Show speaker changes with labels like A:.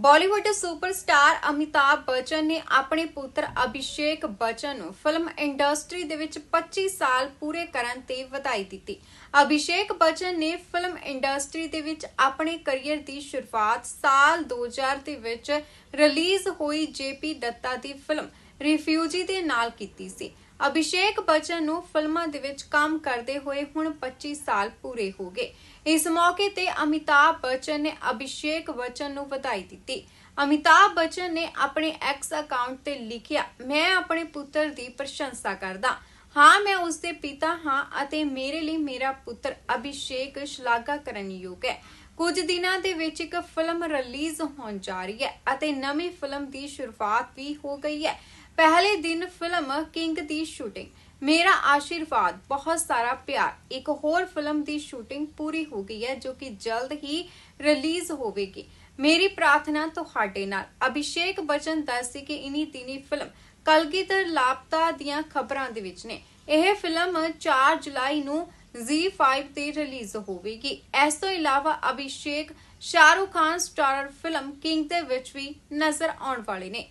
A: Bollywood superstar Amitabh Bachchan ਨੇ ਆਪਣੇ ਪੁੱਤਰ ਅਭਿਸ਼ੇਕ ਬੱਚਨ ਨੂੰ ਫਿਲਮ ਇੰਡਸਟਰੀ ਦੇ ਵਿੱਚ 25 ਸਾਲ ਪੂਰੇ ਕਰਨ ਤੇ ਵਧਾਈ ਦਿੱਤੀ। ਅਭਿਸ਼ੇਕ ਬਚਨ ਨੇ ਫਿਲਮ ਇੰਡਸਟਰੀ ਦੇ ਵਿੱਚ ਆਪਣੇ ਕੈਰੀਅਰ ਦੀ ਸ਼ੁਰੂਆਤ ਸਾਲ 2000 ਦੇ ਵਿੱਚ ਰਿਲੀਜ਼ ਹੋਈ ਜੇਪੀ ਦੱਤਾ ਦੀ ਫਿਲਮ ਰਿਫਿਊਜੀ ਦੇ ਨਾਲ ਕੀਤੀ ਸੀ। ਅਭਿਸ਼ੇਕ ਬਚਨ ਨੂੰ ਫਿਲਮਾਂ ਦੇ ਵਿੱਚ ਕੰਮ ਕਰਦੇ ਹੋਏ ਹੁਣ 25 ਸਾਲ ਪੂਰੇ ਹੋ ਗਏ। ਇਸ ਮੌਕੇ ਤੇ ਅਮਿਤਾਭ ਬਚਨ ਨੇ ਅਭਿਸ਼ੇਕ ਬਚਨ ਨੂੰ ਵਧਾਈ ਦਿੱਤੀ। ਅਮਿਤਾਭ ਬਚਨ ਨੇ ਆਪਣੇ ਐਕਸ ਅਕਾਊਂਟ ਤੇ ਲਿਖਿਆ, ਮੈਂ ਆਪਣੇ ਪੁੱਤਰ ਦੀ ਪ੍ਰਸ਼ੰਸਾ ਕਰਦਾ। ਹਾਂ, ਮੈਂ ਉਸ ਦੇ ਪਿਤਾ ਹਾਂ ਅਤੇ ਮੇਰੇ ਲਈ ਮੇਰਾ ਪੁੱਤਰ ਅਭਿਸ਼ੇਕ ਸ਼ਲਾਘਾ ਕਰਨ ਯੋਗ ਹੈ। ਕੁਝ ਦਿਨਾਂ ਦੇ ਵਿੱਚ ਇੱਕ ਫਿਲਮ ਰਿਲੀਜ਼ ਹੋਣ ਜਾ ਰਹੀ ਹੈ ਅਤੇ ਨਵੀਂ ਫਿਲਮ ਦੀ ਸ਼ੁਰੂਆਤ ਵੀ ਹੋ ਗਈ ਹੈ। ਪਹਿਲੇ ਦਿਨ ਫਿਲਮ ਕਿੰਗ ਦੀ ਸ਼ੂਟਿੰਗ ਮੇਰਾ ਆਸ਼ੀਰਵਾਦ ਬਹੁਤ ਸਾਰਾ ਪਿਆਰ ਇੱਕ ਹੋਰ ਫਿਲਮ ਦੀ ਸ਼ੂਟਿੰਗ ਪੂਰੀ ਹੋ ਗਈ ਹੈ ਜੋ ਕਿ ਜਲਦ ਹੀ ਰਿਲੀਜ਼ ਹੋਵੇਗੀ ਮੇਰੀ ਪ੍ਰਾਰਥਨਾ ਤੁਹਾਡੇ ਨਾਲ ਅਭਿਸ਼ੇਕ ਬਚਨ ਦੱਸਦੇ ਕਿ ਇਨੀ ਦਿਨੀ ਫਿਲਮ ਕਲਗੀਧਰ ਲਾਪਤਾ ਦੀਆਂ ਖਬਰਾਂ ਦੇ ਵਿੱਚ ਨੇ ਇਹ ਫਿਲਮ 4 ਜੁਲਾਈ ਨੂੰ Z5 ਤੇ ਰਿਲੀਜ਼ ਹੋਵੇਗੀ ਇਸ ਤੋਂ ਇਲਾਵਾ Abhishek Shahrukh Khan starrer film King ਦੇ ਵਿੱਚ ਵੀ ਨਜ਼ਰ ਆਉਣ ਵਾਲੇ ਨੇ